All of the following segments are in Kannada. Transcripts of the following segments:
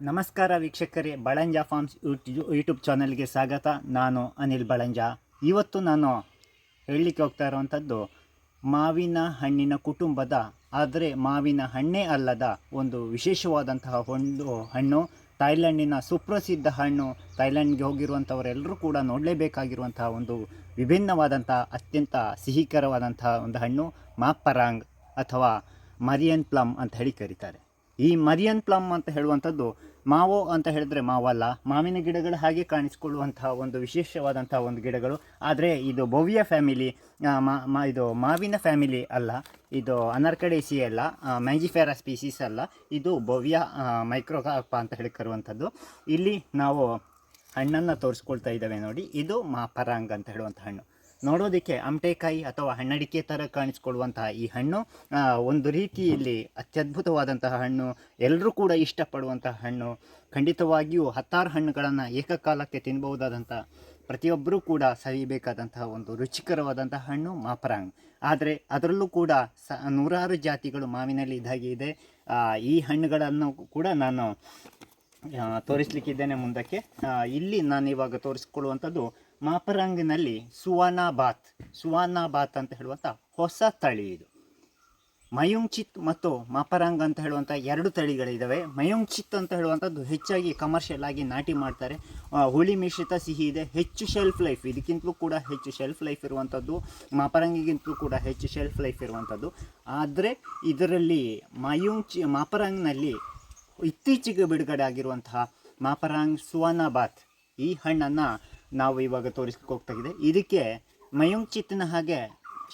ನಮಸ್ಕಾರ ವೀಕ್ಷಕರೇ, ಬಳಂಜ ಫಾರ್ಮ್ಸ್ ಯೂಟ್ಯೂ ಯೂಟ್ಯೂಬ್ ಚಾನಲ್ಗೆ ಸ್ವಾಗತ. ನಾನು ಅನಿಲ್ ಬಳಂಜ. ಇವತ್ತು ನಾನು ಹೇಳಲಿಕ್ಕೆ ಹೋಗ್ತಾ ಇರುವಂಥದ್ದು ಮಾವಿನ ಹಣ್ಣಿನ ಕುಟುಂಬದ, ಆದರೆ ಮಾವಿನ ಹಣ್ಣೇ ಅಲ್ಲದ ಒಂದು ವಿಶೇಷವಾದಂತಹ ಒಂದು ಹಣ್ಣು. ಥೈಲ್ಯಾಂಡಿನ ಸುಪ್ರಸಿದ್ಧ ಹಣ್ಣು. ಥೈಲ್ಯಾಂಡ್ಗೆ ಹೋಗಿರುವಂಥವರೆಲ್ಲರೂ ಕೂಡ ನೋಡಲೇಬೇಕಾಗಿರುವಂತಹ ಒಂದು ವಿಭಿನ್ನವಾದಂತಹ ಅತ್ಯಂತ ಸಿಹಿಕರವಾದಂತಹ ಒಂದು ಹಣ್ಣು ಮಾಪರಾಂಗ್ ಅಥವಾ ಮರಿಯನ್ ಪ್ಲಮ್ ಅಂತ ಹೇಳಿ ಕರೀತಾರೆ. ಈ ಮರಿಯನ್ ಪ್ಲಮ್ ಅಂತ ಹೇಳುವಂಥದ್ದು ಮಾವೋ ಅಂತ ಹೇಳಿದ್ರೆ ಮಾವಲ್ಲ, ಮಾವಿನ ಗಿಡಗಳು ಹಾಗೆ ಕಾಣಿಸಿಕೊಳ್ಳುವಂತಹ ಒಂದು ವಿಶೇಷವಾದಂತಹ ಒಂದು ಗಿಡಗಳು. ಆದರೆ ಇದು ಭವ್ಯ ಫ್ಯಾಮಿಲಿ ಮಾ ಇದು ಮಾವಿನ ಫ್ಯಾಮಿಲಿ ಅಲ್ಲ, ಇದು ಅನರ್ಕಡೇಸಿ ಅಲ್ಲ ಮ್ಯಾಜಿಫೆರಾ ಸ್ಪೀಸೀಸ್ ಅಲ್ಲ, ಇದು ಭವ್ಯ ಮೈಕ್ರೋಕಾಪ ಅಂತ ಹೇಳಿ ಕರುವಂಥದ್ದು ಇಲ್ಲಿ ನಾವು ಹಣ್ಣನ್ನು ತೋರಿಸ್ಕೊಳ್ತಾ ಇದ್ದೇವೆ ನೋಡಿ, ಇದು ಮಾಪರಾಂಗ್ ಅಂತ ಹೇಳುವಂಥ ಹಣ್ಣು. ನೋಡೋದಕ್ಕೆ ಅಂಟೆಕಾಯಿ ಅಥವಾ ಹಣ್ಣಡಿಕೆ ಥರ ಕಾಣಿಸ್ಕೊಳ್ಳುವಂತಹ ಈ ಹಣ್ಣು ಒಂದು ರೀತಿಯಲ್ಲಿ ಅತ್ಯದ್ಭುತವಾದಂತಹ ಹಣ್ಣು ಎಲ್ಲರೂ ಕೂಡ ಇಷ್ಟಪಡುವಂತಹ ಹಣ್ಣು. ಖಂಡಿತವಾಗಿಯೂ ಹತ್ತಾರು ಹಣ್ಣುಗಳನ್ನು ಏಕಕಾಲಕ್ಕೆ ತಿನ್ನಬಹುದಾದಂಥ ಪ್ರತಿಯೊಬ್ಬರೂ ಕೂಡ ಸವಿಬೇಕಾದಂತಹ ಒಂದು ರುಚಿಕರವಾದಂತಹ ಹಣ್ಣು ಮಾಪರಾಂಗ್. ಆದರೆ ಅದರಲ್ಲೂ ಕೂಡ ಸ, ನೂರಾರು ಜಾತಿಗಳು ಮಾವಿನಲ್ಲಿ ಇದಾಗಿದೆ ಇದೆ. ಈ ಹಣ್ಣುಗಳನ್ನು ಕೂಡ ನಾನು ತೋರಿಸ್ಲಿಕ್ಕಿದ್ದೇನೆ ಮುಂದಕ್ಕೆ. ಇಲ್ಲಿ ನಾನು ಇವಾಗ ತೋರಿಸ್ಕೊಳ್ಳುವಂಥದ್ದು ಮಾಪರಂಗಿನಲ್ಲಿ ಸುವಾನಾ ಬಾತ್ ಸುವಾನಾ ಬಾತ್ ಅಂತ ಹೇಳುವಂಥ ಹೊಸ ತಳಿ ಇದು. ಮಯುಂಚಿತ್ ಮತ್ತು ಮಾಪರಂಗ್ ಅಂತ ಹೇಳುವಂಥ ಎರಡು ತಳಿಗಳಿದ್ದಾವೆ ಮಯುಂಚಿತ್ ಅಂತ ಹೇಳುವಂಥದ್ದು ಹೆಚ್ಚಾಗಿ ಕಮರ್ಷಿಯಲ್ ಆಗಿ ನಾಟಿ ಮಾಡ್ತಾರೆ. ಹುಳಿ ಮಿಶ್ರಿತ ಸಿಹಿ ಇದೆ, ಹೆಚ್ಚು ಶೆಲ್ಫ್ ಲೈಫ್ ಇದಕ್ಕಿಂತಲೂ ಕೂಡ ಹೆಚ್ಚು ಶೆಲ್ಫ್ ಲೈಫ್ ಇರುವಂಥದ್ದು, ಮಾಪರಂಗಿಗಿಂತಲೂ ಕೂಡ ಹೆಚ್ಚು ಶೆಲ್ಫ್ ಲೈಫ್ ಇರುವಂಥದ್ದು. ಆದರೆ ಇದರಲ್ಲಿ ಮಯುಂಚಿ, ಮಾಪರಾಂಗ್ನಲ್ಲಿ ಇತ್ತೀಚೆಗೆ ಬಿಡುಗಡೆ ಆಗಿರುವಂತಹ ಮಾಪರಾಂಗ್ ಸುವಾನಾಬಾತ್ ಈ ಹಣ್ಣನ್ನು ನಾವು ಇವಾಗ ತೋರಿಸ್ಲಿಕ್ಕೆ ಹೋಗ್ತಾ ಇದೆ ಇದಕ್ಕೆ ಚಿತ್ತಿನ ಹಾಗೆ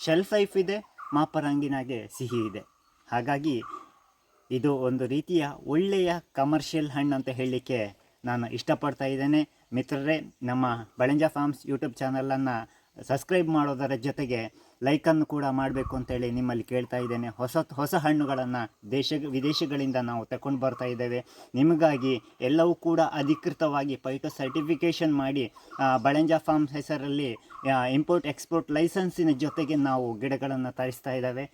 ಶೆಲ್ಫ್ ಲೈಫ್ ಇದೆ, ಮಾಪರಾಂಗಿನ ಹಾಗೆ ಸಿಹಿ ಇದೆ. ಹಾಗಾಗಿ ಇದು ಒಂದು ರೀತಿಯ ಒಳ್ಳೆಯ ಕಮರ್ಷಿಯಲ್ ಹಣ್ಣು ಅಂತ ಹೇಳಲಿಕ್ಕೆ ನಾನು ಇಷ್ಟಪಡ್ತಾ ಇದ್ದೇನೆ. ಮಿತ್ರರೇ, ನಮ್ಮ ಬಳಂಜ ಫಾರ್ಮ್ಸ್ ಯೂಟ್ಯೂಬ್ ಚಾನಲನ್ನು ಸಬ್ಸ್ಕ್ರೈಬ್ ಮಾಡೋದರ ಜೊತೆಗೆ ಲೈಕನ್ನು ಕೂಡ ಮಾಡಬೇಕು ಅಂತೇಳಿ ನಿಮ್ಮಲ್ಲಿ ಕೇಳ್ತಾ ಇದ್ದೇನೆ. ಹೊಸ ಹೊಸ ಹಣ್ಣುಗಳನ್ನು ದೇಶ, ವಿದೇಶಗಳಿಂದ ನಾವು ತಗೊಂಡು ಬರ್ತಾ ಇದ್ದೇವೆ. ನಿಮಗಾಗಿ ಎಲ್ಲವೂ ಕೂಡ ಅಧಿಕೃತವಾಗಿ ಪೈಟೋ ಸರ್ಟಿಫಿಕೇಷನ್ ಮಾಡಿ ಬಳೆಂಜ ಫಾರ್ಮ್ಸ್ ಹೆಸರಲ್ಲಿ ಇಂಪೋರ್ಟ್ ಎಕ್ಸ್ಪೋರ್ಟ್ ಲೈಸೆನ್ಸಿನ ಜೊತೆಗೆ ನಾವು ಗಿಡಗಳನ್ನು ತರಿಸ್ತಾ ಇದ್ದೇವೆ.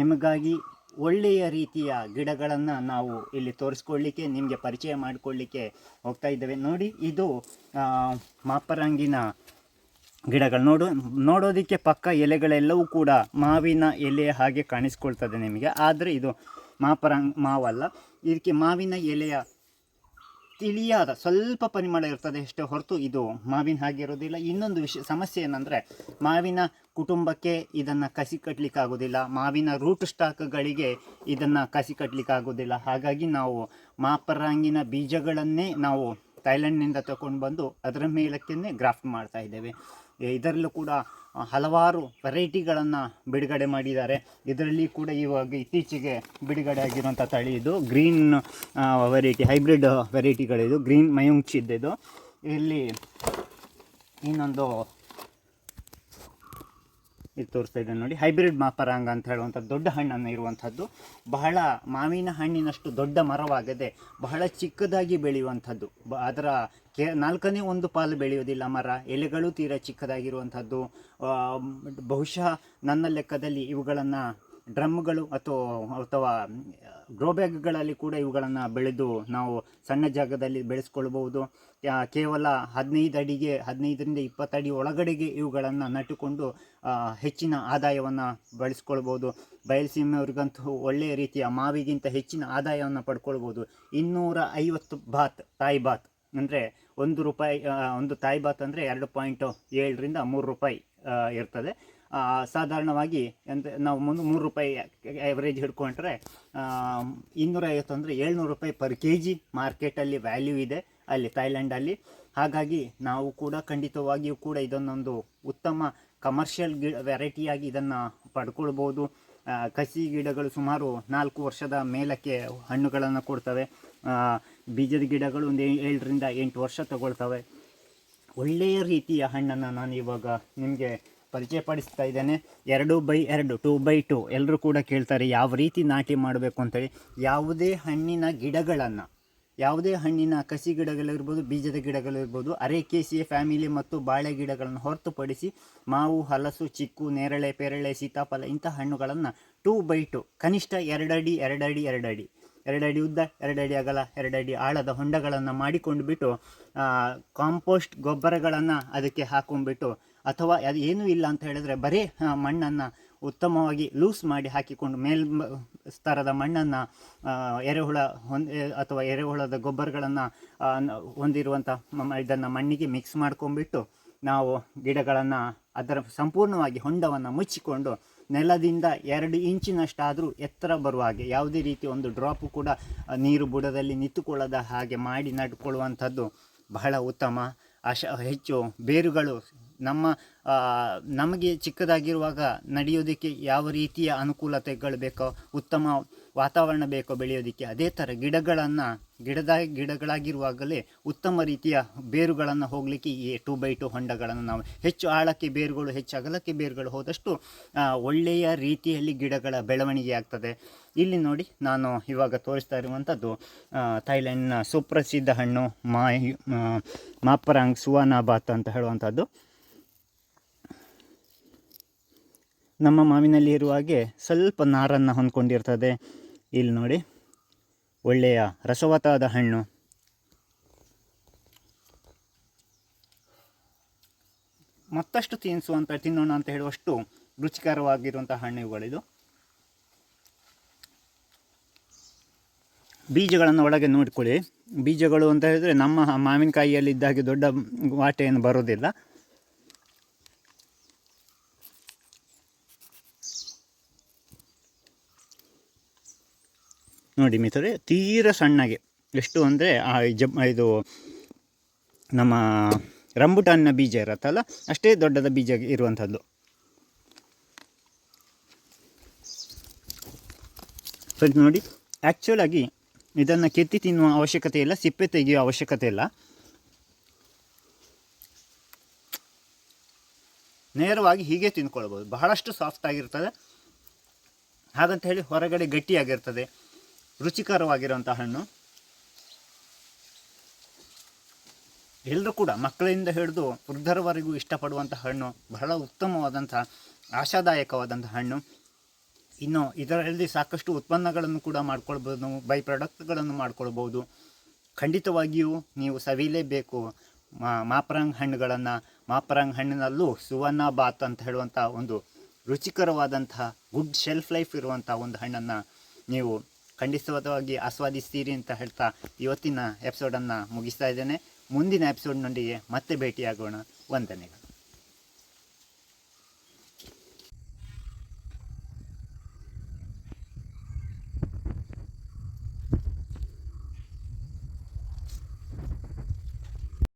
ನಿಮಗಾಗಿ ಒಳ್ಳೆಯ ರೀತಿಯ ಗಿಡಗಳನ್ನು ನಾವು ಇಲ್ಲಿ ತೋರಿಸ್ಕೊಳ್ಳಿಕ್ಕೆ, ನಿಮಗೆ ಪರಿಚಯ ಮಾಡಿಕೊಳ್ಳಿಕ್ಕೆ ಹೋಗ್ತಾ ಇದ್ದೇವೆ. ನೋಡಿ, ಇದು ಮಾಪರಂಗಿನ ಗಿಡಗಳು ನೋಡು, ನೋಡೋದಕ್ಕೆ ಪಕ್ಕ ಎಲೆಗಳೆಲ್ಲವೂ ಕೂಡ ಮಾವಿನ ಎಲೆ ಹಾಗೆ ಕಾಣಿಸ್ಕೊಳ್ತದೆ ನಿಮಗೆ. ಆದರೆ ಇದು ಮಾಪರ ಮಾವಲ್ಲ. ಇದಕ್ಕೆ ಮಾವಿನ ಎಲೆಯ ತಿಳಿಯಾದ ಸ್ವಲ್ಪ ಪರಿಮಳ ಇರ್ತದೆ ಅಷ್ಟೇ ಹೊರತು ಇದು ಮಾವಿನ ಹಾಗೆ ಇರೋದಿಲ್ಲ. ಇನ್ನೊಂದು ವಿಷಯ ಸಮಸ್ಯೆ ಏನಂದರೆ ಮಾವಿನ ಕುಟುಂಬಕ್ಕೆ ಇದನ್ನು ಕಸಿ ಕಟ್ಟಲಿಕ್ಕಾಗೋದಿಲ್ಲ ಮಾವಿನ ರೂಟ್ ಸ್ಟಾಕ್ಗಳಿಗೆ ಇದನ್ನು ಕಸಿ ಕಟ್ಟಲಿಕ್ಕಾಗೋದಿಲ್ಲ ಹಾಗಾಗಿ ನಾವು ಮಾಪರಾಂಗಿನ ಬೀಜಗಳನ್ನೇ ನಾವು ಥೈಲ್ಯಾಂಡ್ನಿಂದ ತಗೊಂಡು ಬಂದು ಅದರ ಮೇಲಕ್ಕೆ ಗ್ರಾಫ್ಟ್ ಮಾಡ್ತಾ ಇದ್ದೇವೆ. ಇದರಲ್ಲೂ ಕೂಡ ಹಲವಾರು ವೆರೈಟಿಗಳನ್ನು ಬಿಡುಗಡೆ ಮಾಡಿದ್ದಾರೆ. ಇದರಲ್ಲಿ ಕೂಡ ಇವಾಗ ಇತ್ತೀಚೆಗೆ ಬಿಡುಗಡೆ ಆಗಿರುವಂಥ ತಳಿ ಇದು. ಗ್ರೀನ್ ವೆರೈಟಿ, ಹೈಬ್ರಿಡ್ ವೆರೈಟಿಗಳಿದು. ಗ್ರೀನ್ ಮಯುಂಕ್ಷಿದ್ದು ಇಲ್ಲಿ ಇನ್ನೊಂದು ಇದು ತೋರಿಸ್ತಾ ಇದ್ದೇನೆ ನೋಡಿ. ಹೈಬ್ರಿಡ್ ಮಾಪರಾಂಗ ಅಂತ ಹೇಳುವಂಥ ದೊಡ್ಡ ಹಣ್ಣನ್ನು ಇರುವಂಥದ್ದು. ಬಹಳ ಮಾವಿನ ಹಣ್ಣಿನಷ್ಟು ದೊಡ್ಡ ಮರವಾಗದೆ ಬಹಳ ಚಿಕ್ಕದಾಗಿ ಬೆಳೆಯುವಂಥದ್ದು. ಬ ಅದರ ಕೆ ನಾಲ್ಕನೇ ಒಂದು ಪಾಲು ಬೆಳೆಯೋದಿಲ್ಲ ಮರ. ಎಲೆಗಳು ತೀರಾ ಚಿಕ್ಕದಾಗಿರುವಂಥದ್ದು. ಬಹುಶಃ ನನ್ನ ಲೆಕ್ಕದಲ್ಲಿ ಇವುಗಳನ್ನು ಡ್ರಮ್ಗಳು ಅಥವಾ ಅಥವಾ ಗ್ರೋ ಬ್ಯಾಗ್ಗಳಲ್ಲಿ ಕೂಡ ಇವುಗಳನ್ನು ಬೆಳೆದು ನಾವು ಸಣ್ಣ ಜಾಗದಲ್ಲಿ ಬೆಳೆಸ್ಕೊಳ್ಬಹುದು. ಕೇವಲ ಹದಿನೈದು ಅಡಿಗೆ, ಹದಿನೈದರಿಂದ ಇಪ್ಪತ್ತು ಅಡಿ ಒಳಗಡೆಗೆ ಇವುಗಳನ್ನು ನಟ್ಟುಕೊಂಡು ಹೆಚ್ಚಿನ ಆದಾಯವನ್ನು ಬಳಸ್ಕೊಳ್ಬೋದು ಬಯಲುಸೀಮೆಯವ್ರಿಗಂತೂ ಒಳ್ಳೆಯ ರೀತಿಯ ಮಾವಿಗಿಂತ ಹೆಚ್ಚಿನ ಆದಾಯವನ್ನು ಪಡ್ಕೊಳ್ಬೋದು ಇನ್ನೂರ ಐವತ್ತು ಬಾತ್ ತಾಯಿ ಬಾತ್ ಅಂದರೆ ಒಂದು ರೂಪಾಯಿ ಒಂದು ತಾಯಿ ಬಾತ್ ಅಂದರೆ ಎರಡು ಪಾಯಿಂಟ್ ಏಳರಿಂದ ಮೂರು ರೂಪಾಯಿ ಇರ್ತದೆ. ಸಾಧಾರಣವಾಗಿ ಅಂದರೆ ನಾವು ಮುಂದೆ ಮೂರು ರೂಪಾಯಿ ಎವರೇಜ್ ಹಿಡ್ಕೊಂಡ್ರೆ ಇನ್ನೂರೈವತ್ತು ಅಂದರೆ ಏಳ್ನೂರು ರೂಪಾಯಿ ಪರ್ ಕೆ ಜಿ ಮಾರ್ಕೆಟಲ್ಲಿ ವ್ಯಾಲ್ಯೂ ಇದೆ ಅಲ್ಲಿ ಥೈಲ್ಯಾಂಡಲ್ಲಿ ಹಾಗಾಗಿ ನಾವು ಕೂಡ ಖಂಡಿತವಾಗಿಯೂ ಕೂಡ ಇದನ್ನೊಂದು ಉತ್ತಮ ಕಮರ್ಷಿಯಲ್ ಗಿ ವೆರೈಟಿಯಾಗಿ ಇದನ್ನು ಪಡ್ಕೊಳ್ಬೋದು. ಕಸಿ ಗಿಡಗಳು ಸುಮಾರು ನಾಲ್ಕು ವರ್ಷದ ಮೇಲಕ್ಕೆ ಹಣ್ಣುಗಳನ್ನು ಕೊಡ್ತವೆ. ಬೀಜದ ಗಿಡಗಳು ಒಂದು ಏಳರಿಂದ ಎಂಟು ವರ್ಷ ತಗೊಳ್ತವೆ. ಒಳ್ಳೆಯ ರೀತಿಯ ಹಣ್ಣನ್ನು ನಾನು ಇವಾಗ ನಿಮಗೆ ಪರಿಚಯ ಪಡಿಸ್ತಾ ಇದ್ದೇನೆ. ಎರಡು ಬೈ ಎರಡು, ಟೂ ಬೈ ಟೂ. ಎಲ್ಲರೂ ಕೂಡ ಕೇಳ್ತಾರೆ, ಯಾವ ರೀತಿ ನಾಟಿ ಮಾಡಬೇಕು ಅಂತೇಳಿ. ಯಾವುದೇ ಹಣ್ಣಿನ ಗಿಡಗಳನ್ನು, ಯಾವುದೇ ಹಣ್ಣಿನ ಕಸಿ ಗಿಡಗಳಿರ್ಬೋದು, ಬೀಜದ ಗಿಡಗಳಿರ್ಬೋದು, ಅರೇಕೇಸಿಯ ಫ್ಯಾಮಿಲಿ ಮತ್ತು ಬಾಳೆ ಗಿಡಗಳನ್ನು ಹೊರತುಪಡಿಸಿ ಮಾವು, ಹಲಸು, ಚಿಕ್ಕು, ನೇರಳೆ, ಪೇರಳೆ, ಸೀತಾಫಲ ಇಂಥ ಹಣ್ಣುಗಳನ್ನು ಟೂ ಬೈ ಟು, ಕನಿಷ್ಠ ಎರಡಡಿ ಎರಡಡಿ ಎರಡಡಿ ಎರಡಡಿ ಉದ್ದ, ಎರಡಡಿ ಅಗಲ, ಎರಡಡಿ ಆಳದ ಹೊಂಡಗಳನ್ನು ಮಾಡಿಕೊಂಡು ಬಿಟ್ಟು ಕಾಂಪೋಸ್ಟ್ ಗೊಬ್ಬರಗಳನ್ನು ಅದಕ್ಕೆ ಹಾಕೊಂಡ್ಬಿಟ್ಟು ಅಥವಾ ಅದು ಏನೂ ಇಲ್ಲ ಅಂತ ಹೇಳಿದ್ರೆ ಬರೀ ಮಣ್ಣನ್ನು ಉತ್ತಮವಾಗಿ ಲೂಸ್ ಮಾಡಿ ಹಾಕಿಕೊಂಡು ಮೇಲ್ ಸ್ತರದ ಮಣ್ಣನ್ನು ಎರೆಹುಳ ಅಥವಾ ಎರೆಹುಳದ ಗೊಬ್ಬರಗಳನ್ನು ಹೊಂದಿರುವಂಥ ಇದನ್ನು ಮಣ್ಣಿಗೆ ಮಿಕ್ಸ್ ಮಾಡ್ಕೊಂಡ್ಬಿಟ್ಟು ನಾವು ಗಿಡಗಳನ್ನು ಅದರ ಸಂಪೂರ್ಣವಾಗಿ ಹೊಂಡವನ್ನು ಮುಚ್ಚಿಕೊಂಡು ನೆಲದಿಂದ ಎರಡು ಇಂಚಿನಷ್ಟಾದರೂ ಎತ್ತರ ಬರುವ ಹಾಗೆ, ಯಾವುದೇ ರೀತಿ ಒಂದು ಡ್ರಾಪು ಕೂಡ ನೀರು ಬುಡದಲ್ಲಿ ನಿಂತುಕೊಳ್ಳದ ಹಾಗೆ ಮಾಡಿ ನಡ್ಕೊಳ್ಳುವಂಥದ್ದು ಬಹಳ ಉತ್ತಮ. ಅಶ ಹೆಚ್ಚು ಬೇರುಗಳು ನಮ್ಮ ನಮಗೆ ಚಿಕ್ಕದಾಗಿರುವಾಗ ನಡೆಯೋದಕ್ಕೆ ಯಾವ ರೀತಿಯ ಅನುಕೂಲತೆಗಳು ಬೇಕೋ, ಉತ್ತಮ ವಾತಾವರಣ ಬೇಕೋ ಬೆಳೆಯೋದಕ್ಕೆ ಅದೇ ಥರ ಗಿಡಗಳನ್ನು, ಗಿಡದ, ಗಿಡಗಳಾಗಿರುವಾಗಲೇ ಉತ್ತಮ ರೀತಿಯ ಬೇರುಗಳನ್ನು ಹೋಗಲಿಕ್ಕೆ ಈ ಟೂ ಬೈ ಟು ಹೊಂಡಗಳನ್ನು ನಾವು ಹೆಚ್ಚು ಆಳಕ್ಕೆ ಬೇರುಗಳು, ಹೆಚ್ಚು ಅಗಲಕ್ಕೆ ಬೇರುಗಳು ಹೋದಷ್ಟು ಒಳ್ಳೆಯ ರೀತಿಯಲ್ಲಿ ಗಿಡಗಳ ಬೆಳವಣಿಗೆ ಆಗ್ತದೆ. ಇಲ್ಲಿ ನೋಡಿ, ನಾನು ಇವಾಗ ತೋರಿಸ್ತಾ ಇರುವಂಥದ್ದು ಥೈಲ್ಯಾಂಡ್ನ ಸುಪ್ರಸಿದ್ಧ ಹಣ್ಣು ಮಾ ಮಾಪರಾಂಗ್ ಸುವಾನಾಬಾತ್ ಅಂತ ಹೇಳುವಂಥದ್ದು. ನಮ್ಮ ಮಾವಿನಲ್ಲಿ ಇರುವ ಹಾಗೆ ಸ್ವಲ್ಪ ನಾರನ್ನು ಹೊಂದ್ಕೊಂಡಿರ್ತದೆ. ಇಲ್ಲಿ ನೋಡಿ, ಒಳ್ಳೆಯ ರಸವತ್ತಾದ ಹಣ್ಣು. ಮತ್ತಷ್ಟು ತಿನ್ನಿಸುವಂಥ ತಿನ್ನೋಣ ಅಂತ ಹೇಳುವಷ್ಟು ರುಚಿಕರವಾಗಿರುವಂಥ ಹಣ್ಣುಗಳಿದು ಬೀಜಗಳನ್ನು ಒಳಗೆ ನೋಡಿಕೊಳ್ಳಿ. ಬೀಜಗಳು ಅಂತ ಹೇಳಿದ್ರೆ ನಮ್ಮ ಮಾವಿನಕಾಯಿಯಲ್ಲಿ ಇದ್ದ ಹಾಗೆ ದೊಡ್ಡ ವಾಟೆಯನ್ನು ಬರೋದಿಲ್ಲ ನೋಡಿ ಮಿತ್ರರೆ, ತೀರ ಸಣ್ಣಗೆ. ಎಷ್ಟು ಅಂದರೆ, ಆ ಜಬ್ ಇದು ನಮ್ಮ ರಂಬುಟಾನ್ನ ಬೀಜ ಇರತ್ತಲ್ಲ, ಅಷ್ಟೇ ದೊಡ್ಡದ ಬೀಜ ಇರುವಂಥದ್ದು. ಫ್ರೆಂಡ್ಸ್ ನೋಡಿ ಆ್ಯಕ್ಚುಲಾಗಿ ಇದನ್ನು ಕೆತ್ತಿ ತಿನ್ನುವ ಅವಶ್ಯಕತೆ ಇಲ್ಲ, ಸಿಪ್ಪೆ ತೆಗೆಯುವ ಅವಶ್ಯಕತೆ ಇಲ್ಲ. ನೇರವಾಗಿ ಹೀಗೆ ತಿಂದ್ಕೊಳ್ಬೋದು ಬಹಳಷ್ಟು ಸಾಫ್ಟ್ ಆಗಿರ್ತದೆ. ಹಾಗಂತ ಹೇಳಿ ಹೊರಗಡೆ ಗಟ್ಟಿಯಾಗಿರ್ತದೆ. ರುಚಿಕರವಾಗಿರುವಂಥ ಹಣ್ಣು. ಎಲ್ಲರೂ ಕೂಡ ಮಕ್ಕಳಿಂದ ಹಿಡಿದು ವೃದ್ಧರವರೆಗೂ ಇಷ್ಟಪಡುವಂಥ ಹಣ್ಣು, ಬಹಳ ಉತ್ತಮವಾದಂಥ ಆಶಾದಾಯಕವಾದಂಥ ಹಣ್ಣು. ಇನ್ನು ಇದರಲ್ಲಿ ಸಾಕಷ್ಟು ಉತ್ಪನ್ನಗಳನ್ನು ಕೂಡ ಮಾಡ್ಕೊಳ್ಬೋದು ಬೈ ಪ್ರಾಡಕ್ಟ್ಗಳನ್ನು ಮಾಡ್ಕೊಳ್ಬೋದು. ಖಂಡಿತವಾಗಿಯೂ ನೀವು ಸವಿಲೇಬೇಕು ಮಾಪರಂಗ್ ಹಣ್ಣುಗಳನ್ನು. ಮಾಪರಂಗ್ ಹಣ್ಣಿನಲ್ಲೂ ಸುವರ್ಣ ಬಾತ್ ಅಂತ ಹೇಳುವಂಥ ಒಂದು ರುಚಿಕರವಾದಂಥ ಗುಡ್ ಶೆಲ್ಫ್ ಲೈಫ್ ಇರುವಂಥ ಒಂದು ಹಣ್ಣನ್ನು ನೀವು ಖಂಡಿತವಾಗಿ ಆಸ್ವಾದಿಸ್ತೀರಿ ಅಂತ ಹೇಳ್ತಾ ಇವತ್ತಿನ ಎಪಿಸೋಡನ್ನು ಮುಗಿಸ್ತಾ ಇದ್ದೇನೆ. ಮುಂದಿನ ಎಪಿಸೋಡ್ನೊಂದಿಗೆ ಮತ್ತೆ ಭೇಟಿಯಾಗೋಣ. ವಂದನೆಗಳು.